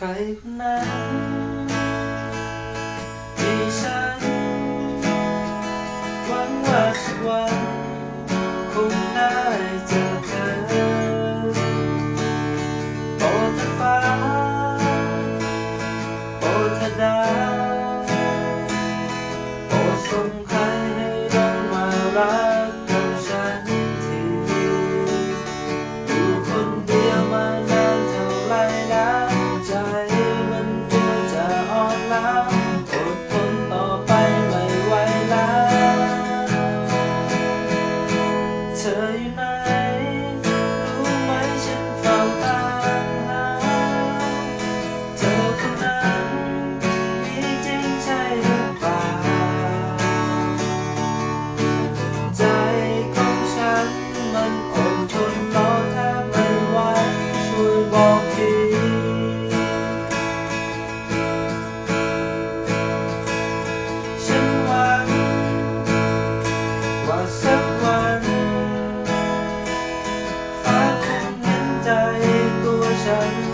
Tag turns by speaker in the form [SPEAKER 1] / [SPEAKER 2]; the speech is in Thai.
[SPEAKER 1] ใครคนนั้นที่ฉันหวังว่าสักวันคงได้เจอเธอโปรดฟ้าโปรดด้ myself